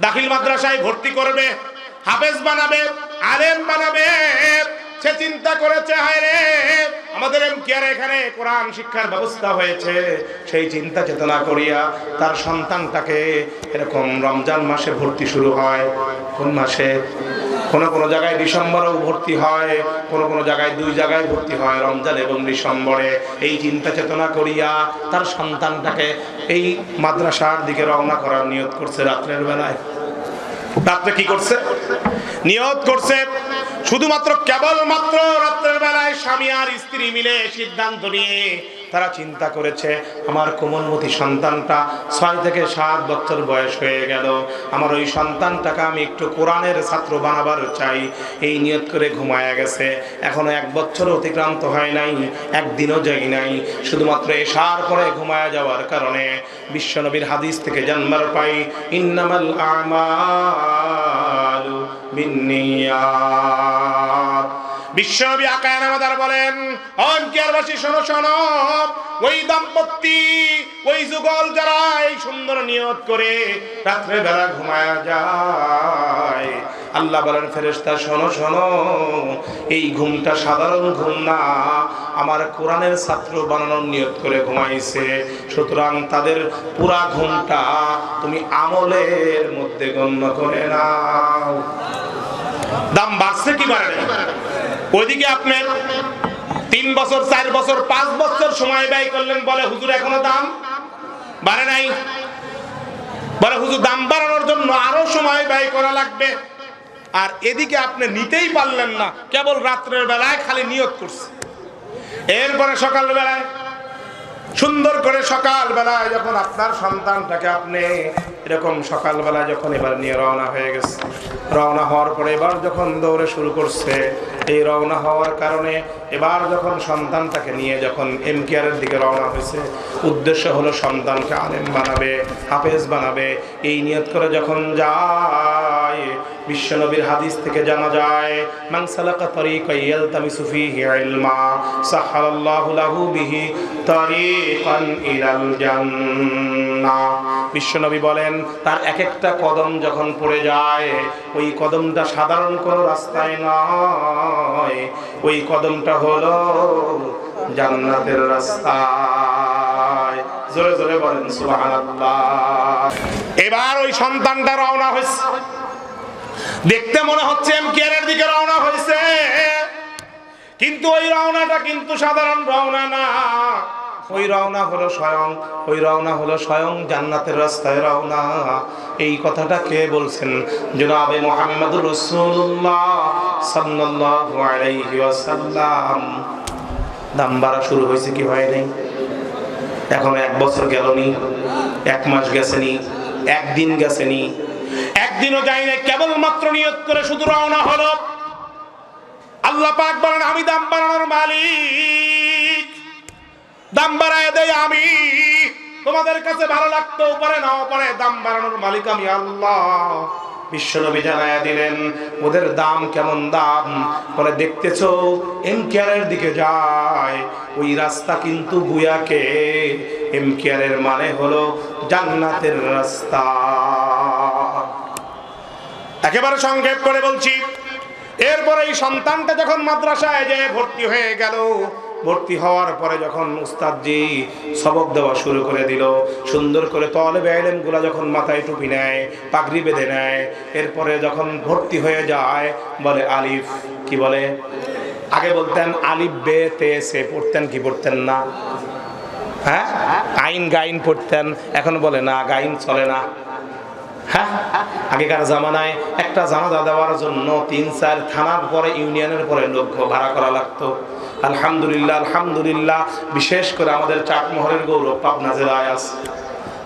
দাখিল মাদ্রাসায় ভর্তি করবে, হাফেজ বানাবে, আলেম বানাবে। সে চিন্তা করেছে, হায় রে, আমাদের এমকিয়ার এখানে কোরআন শিক্ষার ব্যবস্থা হয়েছে। সেই চিন্তা চেতনা করিয়া তার সন্তানটাকে এরকম রমজান মাসে ভর্তি শুরু হয়। কোন মাসে? কোনো কোনো জায়গায় ডিসেম্বরেও ভর্তি হয়, কোনো কোনো জায়গায় দুই জায়গায় ভর্তি হয়, রমজান এবং ডিসেম্বরে। এই চিন্তা চেতনা করিয়া তার সন্তানটাকে এই মাদ্রাসার দিকে রওনা করার নিয়ত করছে রাত্রের বেলায়। রাত্রে কি করছে? নিয়ত করছে, শুধুমাত্র কেবলমাত্র রাত্রের বেলায় স্বামী আর স্ত্রী মিলে সিদ্ধান্ত নিয়ে তারা চিন্তা করেছে, আমার কোমলমতি সন্তানটা ছয় থেকে সাত বছর বয়স হয়ে গেল। আমার ওই সন্তানটাকে আমি একটু কোরআনের ছাত্র বানাবার চাই। এই নিয়ত করে ঘুমায়া গেছে। এখনও এক বছর অতিক্রান্ত হয় নাই, একদিনও যাই নাই। শুধুমাত্র এশার পরে ঘুমায়া যাওয়ার কারণে বিশ্বনবীর হাদিস থেকে জানবার পাই, ইন্নামাল আমালু বিন্নিয়াত। বিশ্বনবী আকায়ান আমাদের বলেন অঙ্কিয়ারবাসী শোনো শোনো। ওই দম্পতি ওই যুগল যারা এই সুন্দর নিয়ত করে রাত্রে বেলা ঘুমায়া যায়। আল্লাহ বলেন, ফেরেশতা, শোনো শোনো। এই ঘুমটা সাধারণ ঘুম না। আমার কোরআনের ছাত্র বানানোর নিয়ত করে ঘুমাইছে। সুতরাং তাদের পুরা ঘুমটা তুমি আমলের মধ্যে গণ্য করে নাও। দাম বাড়ছে কি বাড়ে? ওইদিকে আপনার তিন বছর, চার বছর, পাঁচ বছর সময় ব্যয় করলেন বলে হুজুর এখনও দাম বাড়ে নাই? বলে হুজুর, দাম বাড়ানোর জন্য আরও সময় ব্যয় করা লাগবে। আর এদিকে আপনি নিতেই পারলেন না। কেবল রাত্রের বেলায় খালি নিয়োগ করছে। এরপরে সকাল বেলায় সুন্দর করে সকাল বেলায় যখন আপনার সন্তানটাকে আপনি এরকম সকাল বেলায় যখন এবার নিয়ে রওনা হয়ে গেছে, রওনা হওয়ার পরে এবার যখন দৌড়ে শুরু করছে, এই রওনা হওয়ার কারণে এবার যখন সন্তানটাকে নিয়ে যখন এম কেয়ারের দিকে রওনা হয়েছে, উদ্দেশ্য হলো সন্তানকে আলেম বানাবে, হাফেজ বানাবে। এই নিয়ত করে যখন যায়, বিশ্বনবীর হাদিস থেকে জানা যায়, মান সালাকা তরিকা ইয়ালতামিসু ফীহি ইলমা সাহালাল্লাহু লাহু বিহি তরিকান ইলাল জান্নাহ। বিশ্বনবী বলেন, তার এক একটা কদম যখন পড়ে যায়, ওই কদমটা সাধারণ কোনো রাস্তায় নয়। ওই কদমটা হলো জান্নাতের রাস্তায়। জোরে জোরে বলেন, সুবহানাল্লাহ। এবার ওই সন্তানটা রওনা হয়েছে। দেখতে মনে হচ্ছে এম কেয়ারের দিকে রওনা হয়েছে। কিন্তু ওই রওনাটা কিন্তু সাধারণ রওনা না। ওই রওনা হলো স্বয়ং, ওই রওনা হলো স্বয়ং জান্নাতের রাস্তায় রওনা। এই কথাটা কে বলছেন? জনাবে মোহাম্মদুর রাসূলুল্লাহ সাল্লাল্লাহু আলাইহি ওয়াসাল্লাম। দাম বাড়া শুরু হয়েছে কি হয় নাই? এখন এক বছর গেলনি, এক মাস গেছেনি, একদিন গেছেনি। একদিনও যাই না কেবলমাত্র নিয়ত করে শুধু রওনা হলো। আল্লাহ পাক বলেন, আমি দাম বাড়ানোর মালিক। দাম বাড়ায় দেয় আমি। তোমাদের কাছে ভালো লাগতেও পারে নাও পারে দাম বাড়ানোর মালিক আমি আল্লাহ। বিশ্বনবী জানায়া দিলেন, ওদের দাম কেমন দাম? বলে, দেখতেছো এম কেয়ারের দিকে যায়। ওই রাস্তা কিন্তু গুয়াকে এম কেয়ারের মানে হলো জান্নাতের রাস্তা। একেবারে সংক্ষেপ করে বলছি, এরপরে এই সন্তানটা যখন মাদ্রাসায় যে ভর্তি হয়ে গেল ভর্তি হওয়ার পরে যখন উস্তাদজি সবক দেওয়া শুরু করে দিল, সুন্দর করে তলে বেআলেমগুলা যখন মাথায় টুপি নেয়, পাগড়ি বেঁধে নেয়, এরপরে যখন ভর্তি হয়ে যায়, বলে আলিফ, কি বলে? আগে বলতেন, আলিফ বে তে সে পড়তেন কি পড়তেন না? হ্যাঁ? আইন গাইন পড়তেন, এখন বলে না, গাইন চলে না। হ্যাঁ? আগেকার জামানায় একটা জানাজা দেওয়ার জন্য তিন চার থানার পরে, ইউনিয়নের পরে লোক ভাড়া করা লাগতো। আলহামদুলিল্লাহ আলহামদুলিল্লাহ। বিশেষ করে আমাদের চাটমোহরের গৌরব, পাবনা জেলায় আছে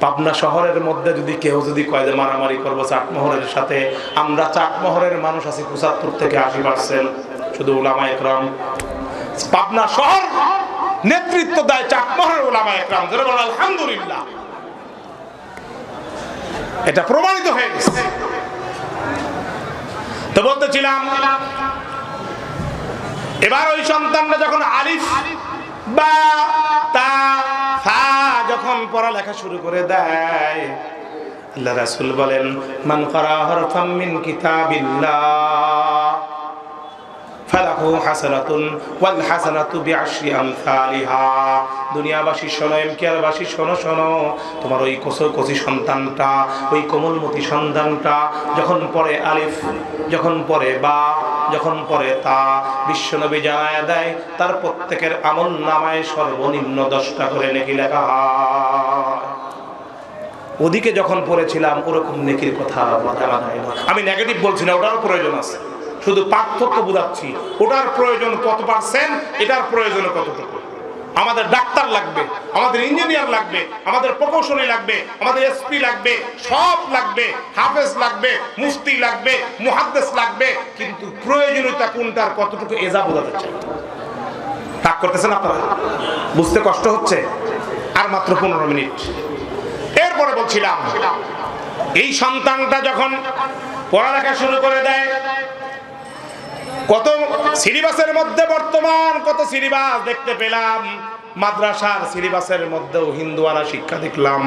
পাবনা শহরের মধ্যে যদি কেউ যদি কয় যে মারামারি করব চাটমোহরের সাথে, আমরা চাটমোহরের মানুষ আছি পঁচাত্তর থেকে আশি পার্সেন্ট, শুধু ওলামা একরাম। পাবনা শহর নেতৃত্ব দেয় চাটমোহরের ওলামা একরাম। আলহামদুলিল্লাহ। এটা প্রমাণিত হয়ে গেছে। তো বলতেছিলাম এবার ওই সন্তানরা যখন আলিফ বা তা ফা যখন পড়ালেখা শুরু করে দেয়, আল্লাহ রাসূল বলেন, মান করা হরফাম মিন কিতাবিল্লাহ হাসানাতুন ওয়াল হাসানাতু শোনো শোনো শোনো, তোমার ওই সন্তানটা, ওই কোমলমতি সন্তানটা যখন পড়ে আলিফ, যখন পড়ে বা যখন পড়ে তা বিশ্বনবী জানায় দেয়, তার প্রত্যেকের আমল নামায় সর্বনিম্ন দশটা করে নেকি লেখা ওদিকে যখন পড়েছিলাম, ওরকম নেকির কথা আমি নেগেটিভ বলছি না, ওটারও প্রয়োজন আছে। শুধু পার্থক্য বোঝাচ্ছি, ওটার প্রয়োজন কত পার্সেন্ট এটার প্রয়োজন কতটুকু? আমাদের ডাক্তার লাগবে, আমাদের ইঞ্জিনিয়ার লাগবে, আমাদের প্রকৌশলী লাগবে, আমাদের এসপি লাগবে, সব লাগবে, হাফেজ লাগবে, মুফতি লাগবে, মুহাদ্দেস লাগবে, কিন্তু প্রয়োজনীয়তা কোনটার কতটুকু এজা বোঝাতে চাই রাগ করতেছেন আপনারা? বুঝতে কষ্ট হচ্ছে? আর মাত্র পনেরো মিনিট। এরপরে বলছিলাম, এই সন্তানটা যখন পড়ালেখা শুরু করে দেয় কত সিলেবাসের মধ্যে বর্তমান, কত সিলেবাস দেখতে পেলাম। মাদ্রাসার সিলেবাসের মধ্যেও হিন্দুয়ানা শিক্ষা দেখলাম।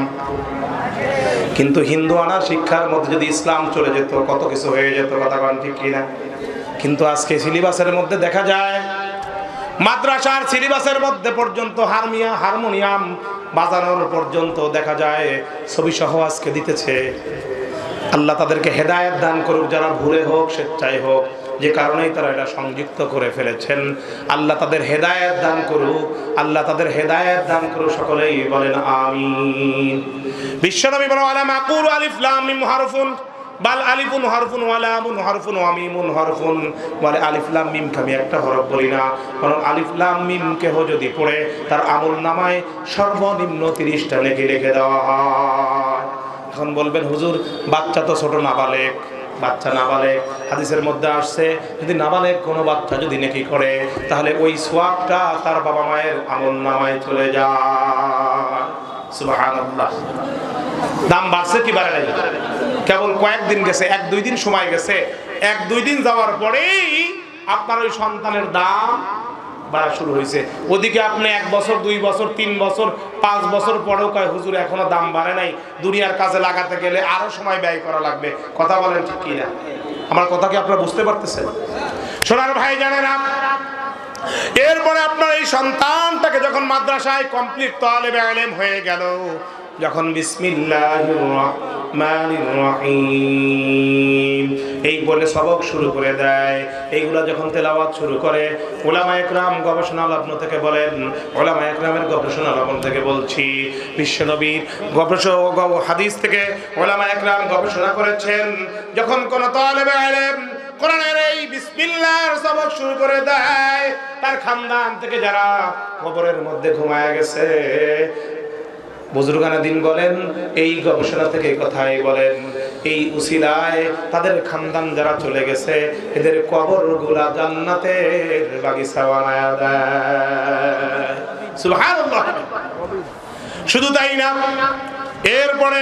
কিন্তু হিন্দুয়ানা শিক্ষার মধ্যে যদি ইসলাম চলে যেত, কত কিছু হয়ে যেত কথা ঠিক কিনা? কিন্তু আজকে সিলেবাসের মধ্যে দেখা যায়, মাদ্রাসার সিলেবাসের মধ্যে পর্যন্ত হারমিয়া, হারমোনিয়াম বাজানোর পর্যন্ত দেখা যায় ছবি সহ আজকে দিতেছে। আল্লাহ তাদেরকে হেদায়েত দান করুক, যারা ভুলে হোক, স্বেচ্ছায় হোক। যে কারণেই তারা এটা সংযুক্ত করে ফেলেছেন। আল্লাহ তাদের হেদায়েত দান করুক, আল্লাহ তাদের হেদায়েত দান করুক, সকলেই বলেন আমিন। বিশ্বনবী বলেন আলাম আকুল আলিফ লাম মিম হারফুন, বাল আলিফুন হরফুন ওয়ালামুন হরফুন ওয়ামিমুন হরফুন। বলে, আলিফ লাম মিম আমি একটা হরফ বলি না কারণ আলিফ লাম মিম কেহ যদি পড়ে, তার আমল নামায় সর্বনিম্ন তিরিশটা লেখে লিখে দেওয়া হয়। এখন বলবেন, হুজুর, বাচ্চা তো ছোট নাবালেক। বাচ্চা নাবালেক হাদিসের মধ্যে আসছে, যদি নাবালেক কোনো বাচ্চা যদি নেকি করে, তাহলে ওই সোয়াবটা তার বাবা মায়ের আমল নামায় চলে যায়। দাম বাড়ছে কি বাড়ে কেবল কয়েকদিন গেছে, এক দুই দিন সময় গেছে। এক দুই দিন যাওয়ার পরেই আপনার ওই সন্তানের দাম বাড়া শুরু হয়েছে। ওদিকে আপনি এক বছর, দুই বছর, তিন বছর, পাঁচ বছর পরেও কয়, হুজুর, এখনও দাম বাড়ে নাই। দুনিয়ার কাজে লাগাতে গেলে আরও সময় ব্যয় করা লাগবে। কথা বলেন ঠিক কিনা? আমার কথা কি আপনারা বুঝতে পারতেছেন? সোনার ভাই জানেন এরপরে আপনার এই সন্তানটাকে যখন মাদ্রাসায় কমপ্লিট তালেবে আলেম হয়ে গেল, যখন বিসমিল্লাহির রহমানির রহিম এই বলে সবক শুরু করে দেয়। এইগুলা যখন তেলাওয়াত শুরু করে ওলামা একরাম গবেষণা লগ্ন থেকে বলেন ওলামা একরামের গবেষণা লগ্ন থেকে বলছি বিশ্বনবীর গবেষক হাদিস থেকে ওলামা একরাম গবেষণা করেছেন, যখন কোন তালেবে আলেম কোরআনের এই বিসমিল্লাহর সবক শুরু করে দেয়, তার খানদান থেকে যারা কবরের মধ্যে ঘুমায় গেছে বুজুর্গানা দিন বলেন, এই গবেষণা থেকে কথাই বলেন, এই উসিলায় তাদের খানদান যারা চলে গেছে, এদের কবরগুলা জান্নাতে শুধু তাই না, এরপরে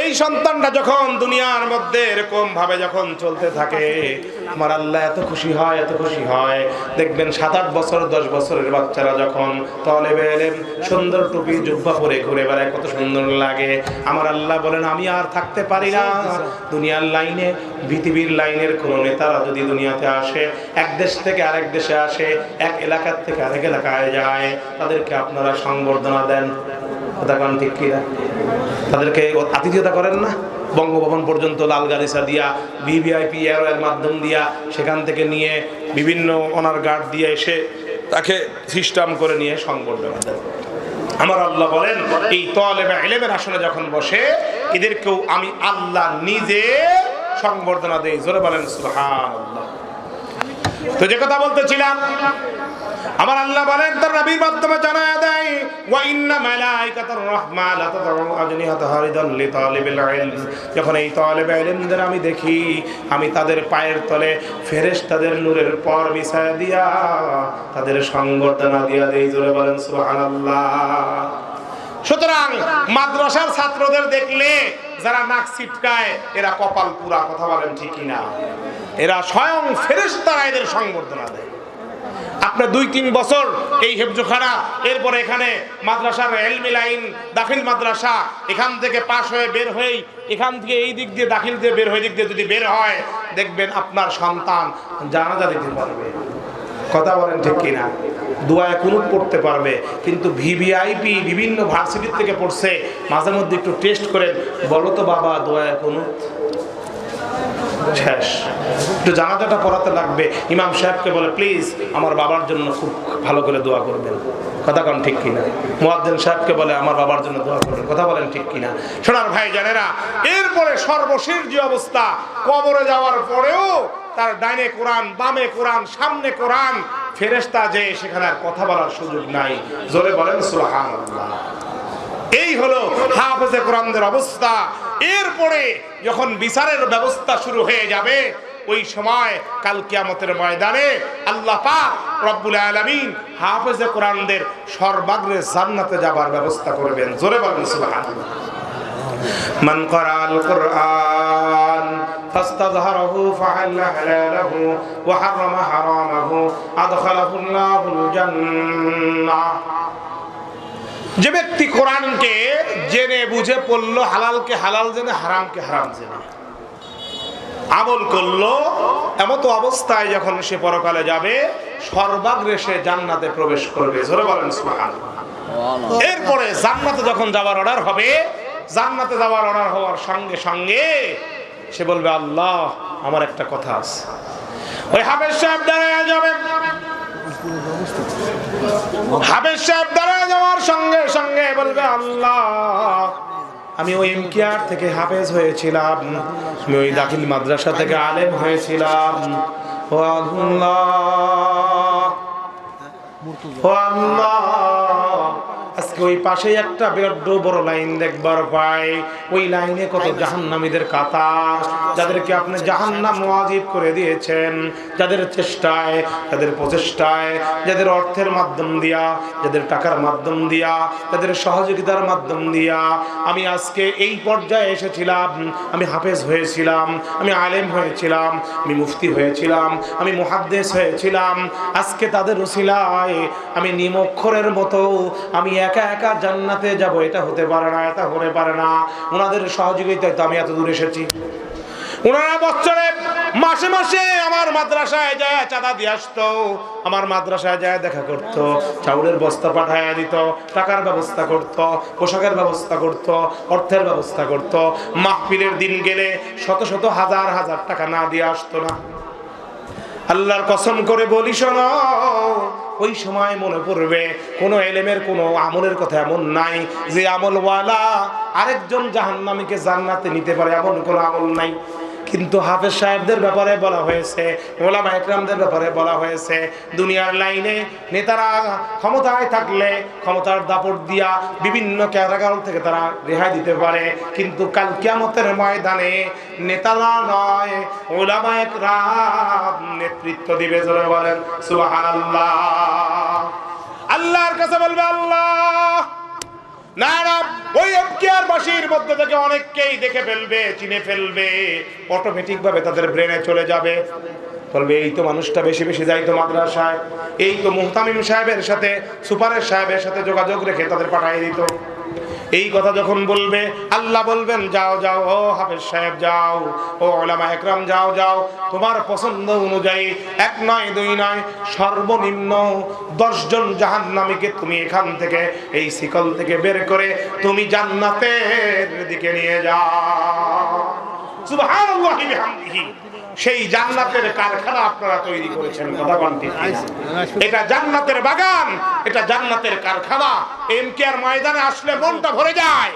এই সন্তানটা যখন দুনিয়ার মধ্যে এরকম ভাবে যখন চলতে থাকে, আমার আল্লাহ এত খুশি হয়, এত খুশি হয়। দেখবেন সাত আট বছর, দশ বছরের বাচ্চারা যখন তলেবে এলেম, সুন্দর টুপি, জুব্বা পরে ঘুরে বেড়ায়, কত সুন্দর লাগে। আমার আল্লাহ বলেন, আমি আর থাকতে পারি না। দুনিয়ার লাইনে, পৃথিবীর লাইনের কোনো নেতারা যদি দুনিয়াতে আসে, এক দেশ থেকে আরেক দেশে আসে, এক এলাকার থেকে আরেক এলাকায় যায়, তাদেরকে আপনারা সংবর্ধনা দেন। কথা ঠিক কিনা তাদেরকে আতিথ্যতা করেন না। বঙ্গভবন পর্যন্ত লাল গালিসা দিয়া, ভিভিআইপি এয়ারওয়ের মাধ্যম দিয়া সেখান থেকে নিয়ে বিভিন্ন অনার গার্ড দিয়ে এসে তাকে সিস্টেম করে নিয়ে সংবর্ধনা দেন। আমার আল্লাহ বলেন, এই তলেবা এলেমের আসনে যখন বসে, এদেরকেও আমি আল্লাহ নিজে সংবর্ধনা দেই। জোরে বলেন, সুবহানাল্লাহ। তো যে কথা বলতেছিলাম, আমার আল্লাহ বলেন, তার নবীর মাধ্যমে জানায় দেয়, ওয়া ইন্না মালাইকাতার রাহমা লা তাদউ আজনিহাতাহা রিদান লিতালিবিল ইলম। যখন এই তালিবে ইলমদের আমি দেখি, আমি তাদের পায়ের তলে ফেরেশতাদের নূরের পর বিছায়া দিয়া তাদের সংবর্ধনা দিয়া দেই, জোরে বলেন সুবহানাল্লাহ। সুতরাং মাদ্রাসার ছাত্রদের দেখলে যারা নাক ছিটকায়, এরা কপাল পুরা কথা বলেন ঠিকই না এরা স্বয়ং ফেরেশতারা এদের সংবর্ধনা দেয়। আপনার দুই তিন বছর এই হেফজোখানা, এরপরে এখানে মাদ্রাসার এলমি লাইন, দাখিল মাদ্রাসা, এখান থেকে পাশ হয়ে বের হয়েই, এখান থেকে এই দিক দিয়ে দাখিল দিয়ে বের হয়ে দিক দিয়ে যদি বের হয়, দেখবেন আপনার সন্তান জানাজা দিতে পারবে। কথা বলেন ঠিক কিনা? দুয়ায় কুনুত পড়তে পারবে, কিন্তু ভিভিআইপি বিভিন্ন ভার্সিটির থেকে পড়ছে। মাঝে মধ্যে একটু টেস্ট করেন। বলো তো বাবা, দোয়ায় কুনুত শেষ। একটু জানাজাটা পড়াতে লাগবে। ইমাম সাহেবকে বলে, প্লিজ, আমার বাবার জন্য খুব ভালো করে দোয়া করবেন। কথা কন ঠিক কিনা? মুয়াজ্জিন সাহেবকে বলে, আমার বাবার জন্য দোয়া করবেন। কথা বলেন ঠিক কিনা? সোনার ভাই জানেরা এরপরে সর্বশেষ যে অবস্থা, কবরে যাওয়ার পরেও তার ডাইনে কোরআন, বামে কোরআন, সামনে কোরআন। ফেরেস্তা যে সেখানে আর কথা বলার সুযোগ নাই। জোরে বলেন সুলহান এই হলো হাফেজে কোরআনদের অবস্থা। এরপরে যখন বিচারের ব্যবস্থা শুরু হয়ে যাবে, ওই সময় কাল কিয়ামতের ময়দানে আল্লাহ রব্বুল আলমিন হাফেজে কোরআনদের সর্বাগ্রে জান্নাতে যাবার ব্যবস্থা করবেন। জোরে বলেন, সুবহানাল্লাহ। মান করা কোরআন فاستظهره فحل حلاله وحرم حرامه أدخله الله الجنة যে ব্যক্তি কোরআনকে জেনে বুঝে পড়লো হালালকে হালাল জেনে হারামকে হারাম জেনে আমল করলো এমতো অবস্থায় যখন সে পরকালে যাবে সর্বাগ্রে সে জান্নাতে প্রবেশ করবে জোরে বলেন সুবহানাল্লাহ। এরপরে জান্নাতে যখন যাওয়ার অর্ডার হবে জান্নাতে যাওয়ার অর্ডার হওয়ার সঙ্গে সঙ্গে সে বলবে, আল্লাহ, আমার একটা কথা আছে। ওই হাফেজ সাহেব দাঁড়ায় যাবে। হাফেজ সাহেব দাঁড়ায় যাওয়ার সঙ্গে সঙ্গে বলবে, আল্লাহ, আমি ওই এমকিআর থেকে হাফেজ হয়েছিলাম। আমি ওই দাখিল মাদ্রাসা থেকে আলেম হয়েছিলাম। ও আল্লাহ ও আল্লাহ ওই পাশেই একটা বড্ড বড় লাইন দেখবার পাই। ওই লাইনে কত জাহান্নামীদের কাতার, যাদেরকে আপনি জাহান্নাম ওয়াজিব করে দিয়েছেন, যাদের চেষ্টায়, যাদের প্রচেষ্টায়, যাদের অর্থের মাধ্যম দিয়া, যাদের টাকার মাধ্যম দিয়া, যাদের সহযোগিতার মাধ্যম দিয়া। আমি আজকে এই পর্যায়ে এসেছিলাম, আমি হাফেজ হয়েছিলাম, আমি আলেম হয়েছিলাম, আমি মুফতি হয়েছিলাম, আমি মুহাদ্দেস হয়েছিলাম। আজকে তাদের রসিলায় আমি নিমক্ষরের মতো, আমি একা একা জান্নাতে যাব, এটা হতে পারে না, এটা হতে পারে না। ওনাদের সহযোগিতায় তো আমি এত দূর এসেছি। ওনারা বছরে, মাসে মাসে আমার মাদ্রাসায় যায়, চাঁদা দিয়ে আসতো। আমার মাদ্রাসায় যায়, দেখা করত। চাউলের বস্তা পাঠায় দিত, টাকার ব্যবস্থা করত, পোশাকের ব্যবস্থা করত, অর্থের ব্যবস্থা করত। মাহফিলের দিন গেলে শত শত হাজার হাজার টাকা না দিয়ে আসতো না। আল্লাহর কসম করে বলি, শোনো, ওই সময় মনে পড়বে, কোনো এলেমের, কোনো আমলের কথা এমন নাই যে আমলওয়ালা আরেকজন জাহান্নামীকে জান্নাতে নিতে পারে, এমন কোনো আমল নাই। কিন্তু হাফেজ সাহেবদের ব্যাপারে বলা হয়েছে, ওলামা একরামদের ব্যাপারে বলা হয়েছে, দুনিয়ার লাইনে নেতারা ক্ষমতায় থাকলে ক্ষমতার দাপট দিয়া বিভিন্ন ক্যারাগার থেকে তারা রেহাই দিতে পারে। কিন্তু কাল কিয়ামতের ময়দানে নেতারা নয়, ওলামা একরাম নেতৃত্ব দিবে জোরে বলেন, সুবহানাল্লাহ। আল্লাহর কাছে বলবে আল্লাহ। না না ওই থেকে অনেককেই দেখে ফেলবে, চিনে ফেলবে তাদের ব্রেনে চলে যাবে। এই তো মানুষটা বেশি বেশি এই তো সাহেবের সাথে সাহেবের সাথে যোগাযোগ রেখে তাদের পাঠিয়ে দিত। এই কথা যখন বলবে, আল্লাহ বলবেন, যাও যাও, ও হাফেজ সাহেব, যাও, ও ওলামা একরাম, যাও যাও, তোমার পছন্দ অনুযায়ী এক নয়, দুই নয়, সর্বনিম্ন দশজন জাহান্নামীকে তুমি এখান থেকে, এই শিকল থেকে বের করে তুমি জান্নাতের দিকে নিয়ে যাও। সুবহানাল্লাহি বিহামদিহি। সেই জান্নাতের কারখানা আপনারা তৈরি করেছেন এটা জান্নাতের বাগান এটা জান্নাতের কারখানা। এম কে আর ময়দানে আসলে মনটা ভরে যায়।